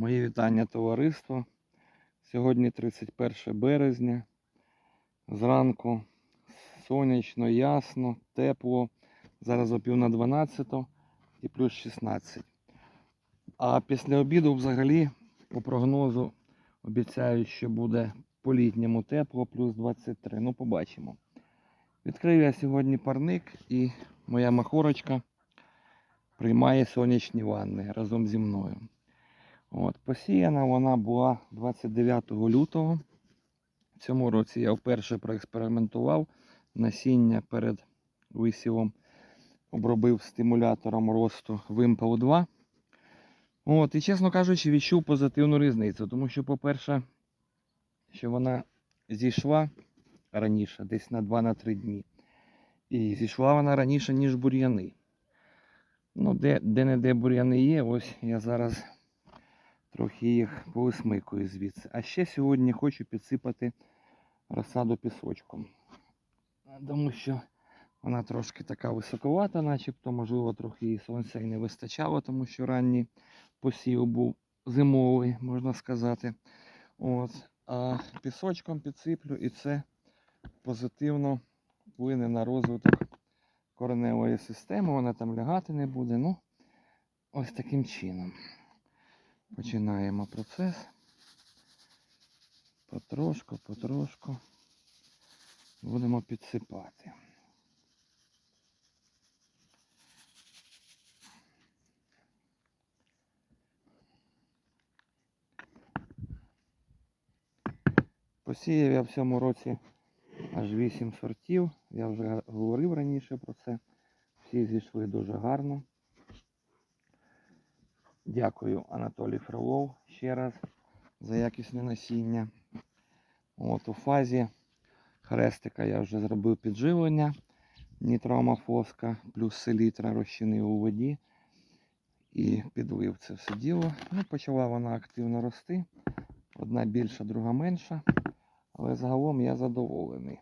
Мої вітання товариство. Сьогодні 31 березня. Зранку сонячно, ясно, тепло. Зараз о пів на 12 і плюс 16. А після обіду взагалі по прогнозу обіцяють, що буде по-літньому тепло, плюс 23. Ну, побачимо. Відкрив я сьогодні парник і моя махорочка приймає сонячні ванни разом зі мною. От, посіяна вона була 29 лютого. В цьому році я вперше проекспериментував насіння перед висівом. Обробив стимулятором росту Wimpel 2. От, і, чесно кажучи, відчув позитивну різницю, тому що, по-перше, що вона зійшла раніше, десь на 2-3 дні. І зійшла вона раніше, ніж бур'яни. Ну, де, де-не-де бур'яни є, ось я зараз трохи їх повисмикую звідси. А ще сьогодні хочу підсипати розсаду пісочком. Тому що вона трошки така високовата, начебто, можливо, трохи їй сонця і не вистачало, тому що ранній посів був зимовий, можна сказати. От. А пісочком підсиплю і це позитивно вплине на розвиток кореневої системи, вона там лягати не буде. Ну, ось таким чином. Починаємо процес. Потрошку, потрошку будемо підсипати. Посіяв я в цьому році аж 8 сортів. Я вже говорив раніше про це. Всі зійшли дуже гарно. Дякую Анатолій Фролов ще раз за якісне насіння. От у фазі хрестика я вже зробив підживлення нітроамофоска плюс селітра розчинив у воді і підлив це все діло. Ну, почала вона активно рости. Одна більша, друга менша. Але загалом я задоволений.